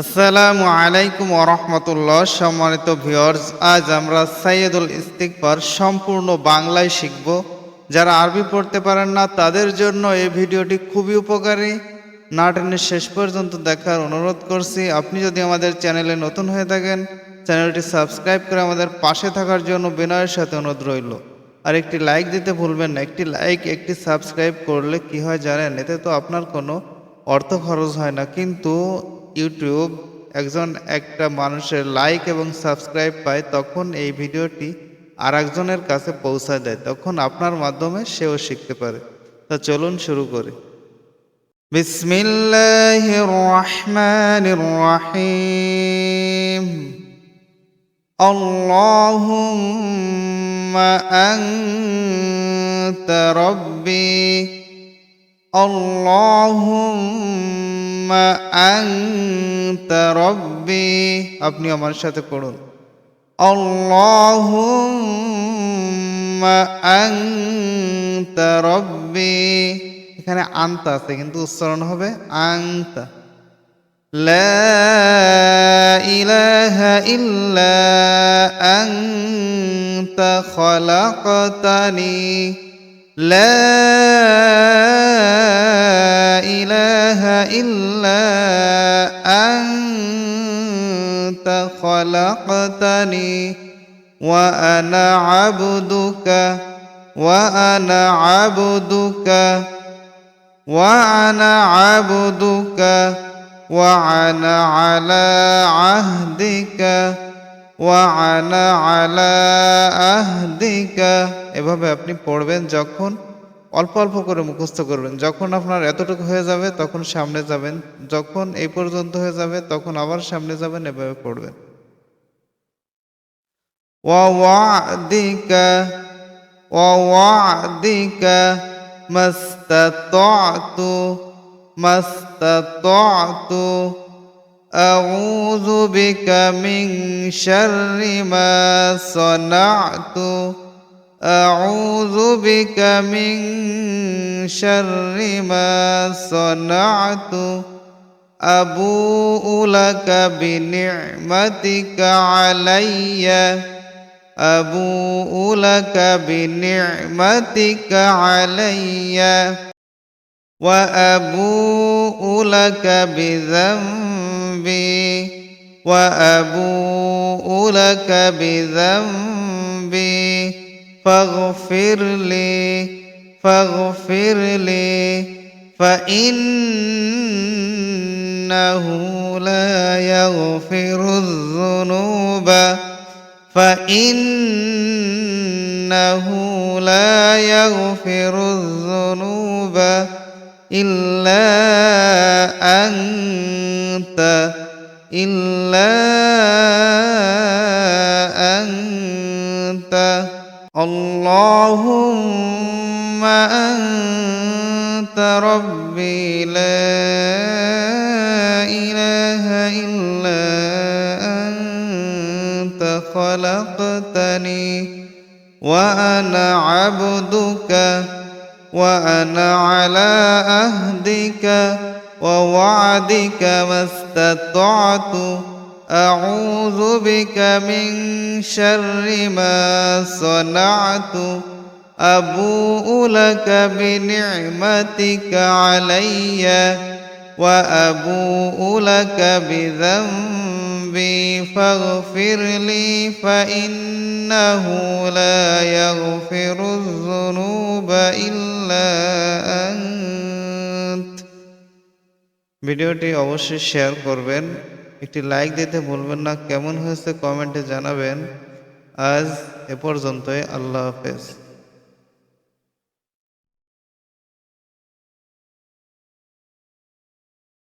আসসালামু আলাইকুম ওরহমতুল্লাহ সম্মানিত ভিউয়ার্স, আজ আমরা সাইয়দুল ইস্তিকফার সম্পূর্ণ বাংলায় শিখব। যারা আরবি পড়তে পারেন না, তাদের জন্য এই ভিডিওটি খুবই উপকারী। না টেনে শেষ পর্যন্ত দেখার অনুরোধ করছি, আপনি যদি আমাদের চ্যানেলে নতুন হয়ে থাকেন, চ্যানেলটি সাবস্ক্রাইব করে আমাদের পাশে থাকার জন্য বিনয়ের সাথে অনুরোধ রইল। আর একটি লাইক দিতে ভুলবেন না, একটি লাইক, একটি সাবস্ক্রাইব করলে কি হয় জানেন, এতে তো আপনার কোনো অর্থ খরচ হয় না। কিন্তু ইউটিউব একজন একটা মানুষের লাইক এবং সাবস্ক্রাইব পায়, তখন এই ভিডিওটি আর একজনের কাছে পৌঁছায় দেয়, তখন আপনার মাধ্যমে সেও শিখতে পারে। তা চলুন শুরু করি। বিসমিল্লাহির রহমানির রব্বি। আল্লাহুম্মা আনতা রব্বি। আপনি আমার সাথে পড়ুন। আল্লাহুম্মা আনতা রব্বি। এখানে আন্তা আছে, কিন্তু উচ্চারণ হবে আন্তা। লা ইলাহা ইল্লা আনতা খলাকতানি। লা إلا أنت خلقتني وأنا عبدك وأنا عبدك وأنا عبدك وأنا على عهدك وأنا على عهدك এভাবে আপনি পড়বেন যখন অল্প অল্প করে মুখস্থ করবেন যখন আপনার এতটুকু হয়ে যাবে তখন সামনে যাবেন যখন এই পর্যন্ত হয়ে যাবে তখন আবার সামনে যাবেন এভাবে পড়বেন ووعدك ووعدك ما استطعت ما استطعت أعوذ بك من شر ما صنعت أعوذ بك من شر ما صنعت. أبوء لك بنعمتك عليّ. أبوء لك بنعمتك علي. وأبوء لك بذنبي. وأبوء لك بذنبي. فاغفر لي فاغفر لي فإنه لا يغفر الذنوب فإنه لا يغفر الذنوب إلا أنت إلا أنت اللهم أنت ربي لا إله إلا أنت خلقتني وأنا عبدك وأنا على أهدك ووعدك ما استطعت أعوذ بك من شر ما صنعت أبوء لك بنعمتك علي وأبوء لك بذنبي فاغفر لي فإنه لا يغفر الذنوب إلا أنت ভিডিওটি অবশ্যই শেয়ার করবেন একটি লাইক দিতে ভুলবেন না। কেমন হয়েছে কমেন্টে জানাবেন। আজ এ পর্যন্তই। আল্লাহ হাফেজ।